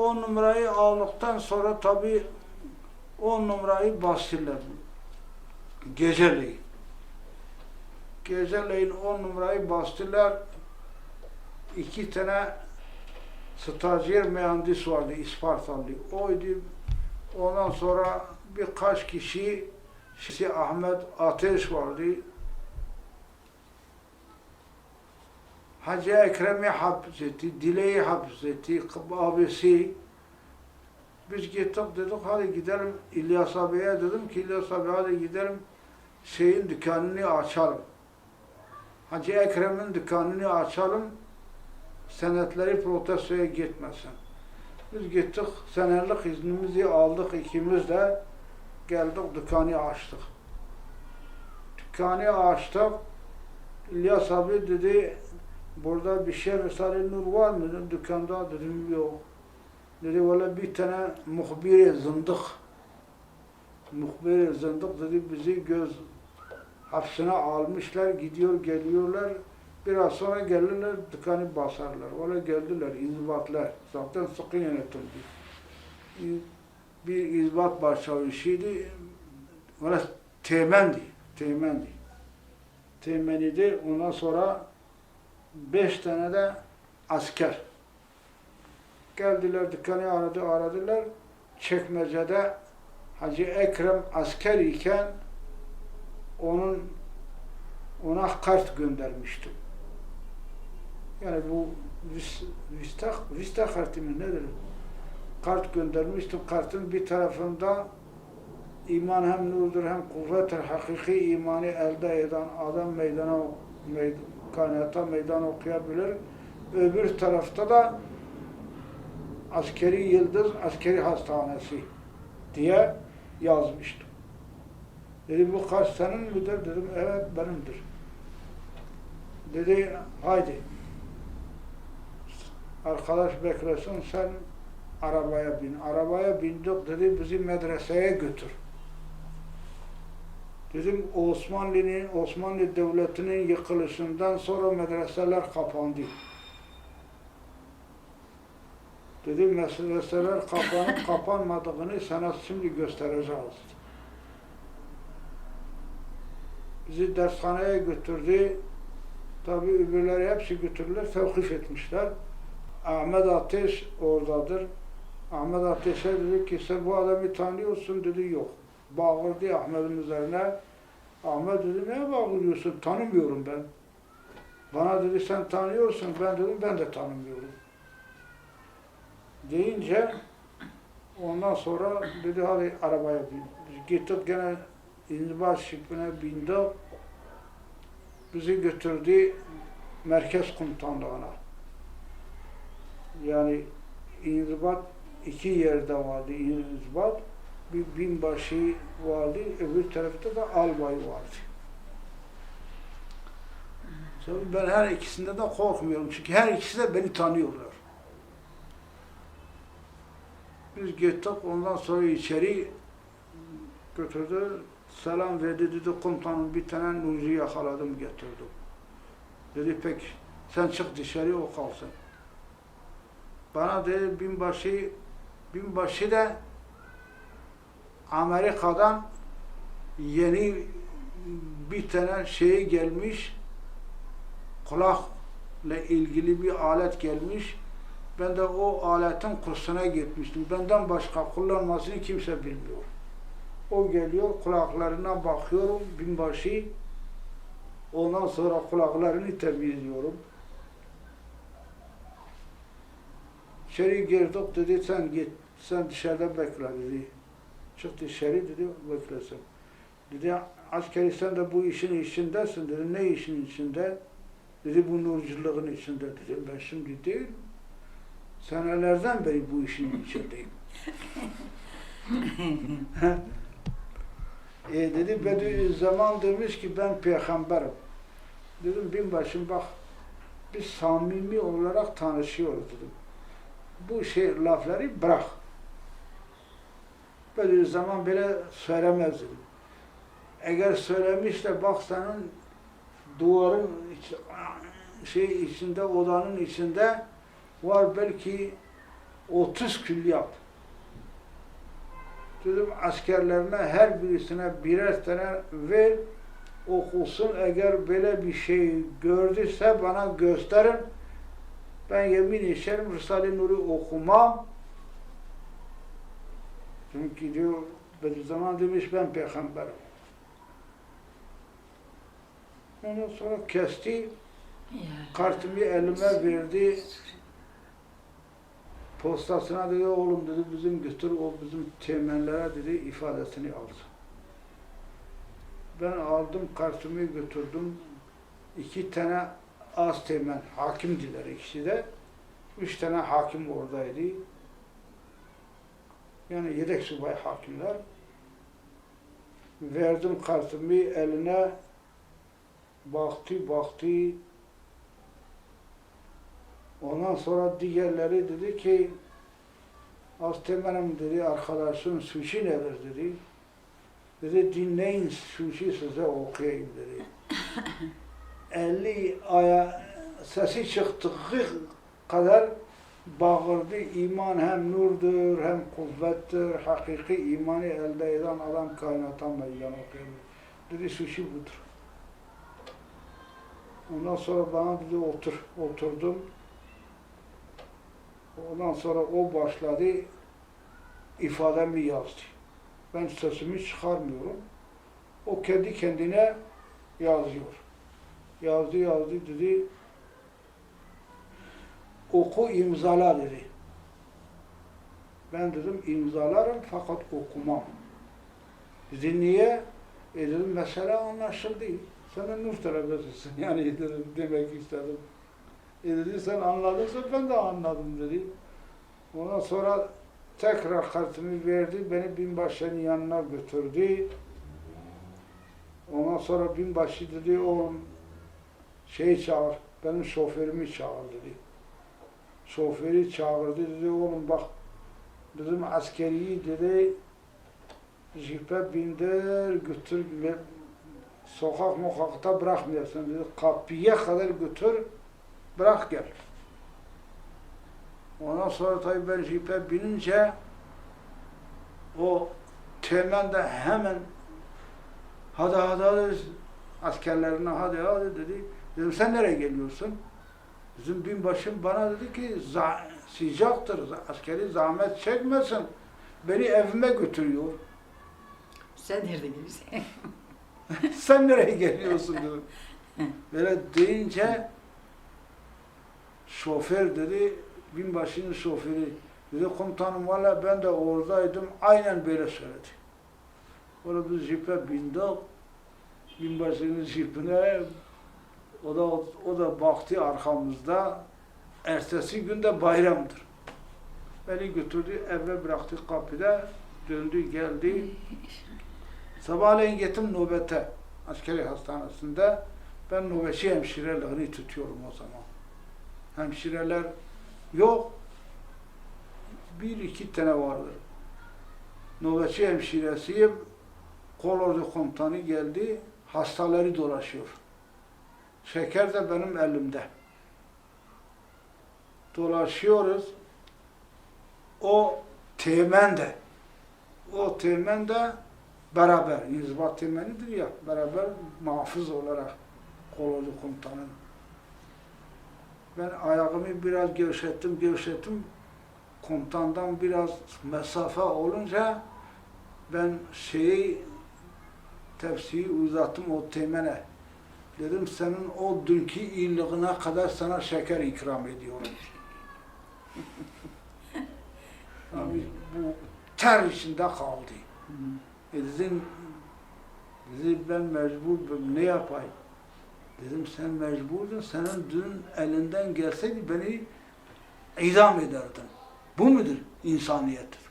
o numarayı aldıktan sonra tabii o numarayı bastılar. Geceleyin. Geceleyin o numarayı bastılar. İki tane stajyer mühendis vardı İspartalı. Oydu. Ondan sonra birkaç kişi işte Ahmet Ateş vardı. Hacı Ekrem'i hapsetti, Dile'yi hapsetti, abisi. Biz gittik dedik hadi gidelim İlyas abiye dedim ki İlyas abi hadi gidelim şeyin dükkanını açalım. Hacı Ekrem'in dükkanını açalım senetleri protestoya gitmesin. Biz gittik senelik iznimizi aldık ikimiz de geldik dükkanı açtık. Dükkanı açtık. İlyas abi dedi burada bir şey Risale-i Nur var mı? Dedim, Dükkanda dedim yok. Dedi valla bir tane muhbir zındık. Muhbir zındık dedi bizi göz hapsine almışlar, gidiyor geliyorlar. Biraz sonra gelirler, dükkanı basarlar. Valla geldiler, izbatlar. Zaten sıkı yönetildi. Bir izbat başçavuşuydu. Valla temendi, temendi. Temeniydi. Ondan sonra beş tane de asker. Geldiler, dükkanı aradı, aradılar. Çekmecede Hacı Ekrem asker iken onun ona kart göndermiştim. Yani bu vis- vista, vista kartı mı nedir? Kart göndermiştim. Kartın bir tarafında iman hem nurdur hem kuvvettir. Hakiki imanı elde eden adam meydana meyd kainata meydan okuyabilir. Öbür tarafta da askeri yıldız, askeri hastanesi diye yazmıştım. Dedi bu kart senin midir? Dedim evet benimdir. Dedi haydi arkadaş beklesin sen arabaya bin. Arabaya bindik dedi bizi medreseye götür. Dedim Osmanlı'nın Osmanlı Devleti'nin yıkılışından sonra medreseler kapandı. Dedi medreseler kapanıp kapanmadığını sana şimdi göstereceğiz. Bizi dershaneye götürdü. Tabi öbürleri hepsi götürdüler, tevkif etmişler. Ahmet Ateş oradadır. Ahmet Ateş'e dedi ki sen bu adamı tanıyorsun dedi yok. Bağırdı Ahmet'in üzerine. Ahmet dedi neye bağırıyorsun? Tanımıyorum ben. Bana dedi sen tanıyorsun. Ben dedim ben de tanımıyorum. Deyince ondan sonra dedi hadi arabaya bin. Gittik gene İnzibat şifrine bindik. Bizi götürdü merkez komutanlığına. Yani inzibat iki yerde vardı inzibat. Bir binbaşı vardı, öbür tarafta da albay vardı. Tabii ben her ikisinde de korkmuyorum çünkü her ikisi de beni tanıyorlar. Biz gittik ondan sonra içeri götürdü. Selam verdi dedi komutanım bir tane Nurcu yakaladım getirdim. Dedi peki sen çık dışarı o kalsın. Bana dedi binbaşı binbaşı da Amerika'dan yeni bir tane şey gelmiş kulakla ilgili bir alet gelmiş. Ben de o aletin kursuna gitmiştim. Benden başka kullanmasını kimse bilmiyor. O geliyor kulaklarına bakıyorum binbaşı. Ondan sonra kulaklarını temizliyorum. İçeri girdik dedi sen git. Sen dışarıda bekle dedi. Çık dışarı dedi beklesin. Dedi askeri sen de bu işin içindesin dedi. Ne işin içinde? Dedi bu nurculuğun içinde dedim. Ben şimdi değil. Senelerden beri bu işin içindeyim. e dedi Bediüzzaman demiş ki ben peygamberim. Dedim binbaşım bak biz samimi olarak tanışıyoruz dedim. Bu şey lafları bırak. Bediüzzaman böyle söylemez dedim. Eğer söylemiş de bak senin duvarın iç- şey içinde, odanın içinde var belki 30 külliyat. Dedim askerlerine her birisine birer tane ver okusun. Eğer böyle bir şey gördüyse bana gösterin. Ben yemin içerim Risale-i Nur'u okumam. Çünkü diyor Bediüzzaman demiş ben peygamberim. Ondan sonra kesti, kartımı elime verdi. Postasına dedi oğlum dedi bizim götür o bizim temenlere dedi ifadesini aldı. Ben aldım kartımı götürdüm. İki tane az temen hakimdiler ikisi de. Üç tane hakim oradaydı. Yani yedek subay hakimler. Verdim kartımı eline baktı baktı Ondan sonra diğerleri dedi ki Astemenim dedi arkadaşın suçu nedir dedi. Dedi dinleyin suçu size okuyayım dedi. 50 aya sesi çıktığı kadar bağırdı. İman hem nurdur hem kuvvettir. Hakiki imanı elde eden adam kainata meydan okuyabilir. Dedi suçu budur. Ondan sonra bana dedi otur. Oturdum. Ondan sonra o başladı ifademi yazdı. Ben sesimi çıkarmıyorum. O kendi kendine yazıyor. Yazdı yazdı dedi. Oku imzala dedi. Ben dedim imzalarım fakat okumam. Dedi niye? E dedim mesele anlaşıldı. Sen de nur talebesisin. Yani dedim, demek istedim. E dedi sen anladınsa ben de anladım dedi. Ondan sonra tekrar kartımı verdi, beni binbaşının yanına götürdü. Ondan sonra binbaşı dedi, oğlum şeyi çağır, benim şoförümü çağır dedi. Şoförü çağırdı dedi, oğlum bak dedim askeriyi dedi, jipe bindir, götür, sokak mokakta bırakmıyorsun dedi, kapıya kadar götür, bırak gel. Ondan sonra tabii ben jipe binince o temen de hemen hadi hadi hadi askerlerine hadi hadi dedi. Dedim sen nereye geliyorsun? Bizim binbaşım bana dedi ki "Za- sıcaktır, askeri zahmet çekmesin. Beni evime götürüyor. Sen nerede gelirsin? sen nereye geliyorsun dedim. Böyle deyince şoför dedi, binbaşının şoförü dedi komutanım valla ben de oradaydım aynen böyle söyledi. Orada biz jipe bindik. Binbaşının jipine o da o da baktı arkamızda. Ertesi günde bayramdır. Beni götürdü eve bıraktı kapıda. Döndü geldi. Sabahleyin gittim nöbete. Askeri hastanesinde. Ben nöbetçi hemşireliğini tutuyorum o zaman. Hemşireler yok. Bir iki tane vardır. Nöbetçi hemşiresiyim. Kolordu komutanı geldi. Hastaları dolaşıyor. Şeker de benim elimde. Dolaşıyoruz. O teğmen de. O teğmen de beraber. İnzibat teğmenidir ya. Beraber muhafız olarak kolordu komutanın. Ben ayağımı biraz gevşettim, gevşettim. Komutandan biraz mesafe olunca ben şeyi tepsiyi uzattım o temene. Dedim senin o dünkü iyiliğine kadar sana şeker ikram ediyorum. Abi bu ter içinde kaldı. E dedim, dedi ben mecbur ne yapayım? Dedim sen mecburdun, senin dün elinden gelseydi beni idam ederdin. Bu mudur insaniyet?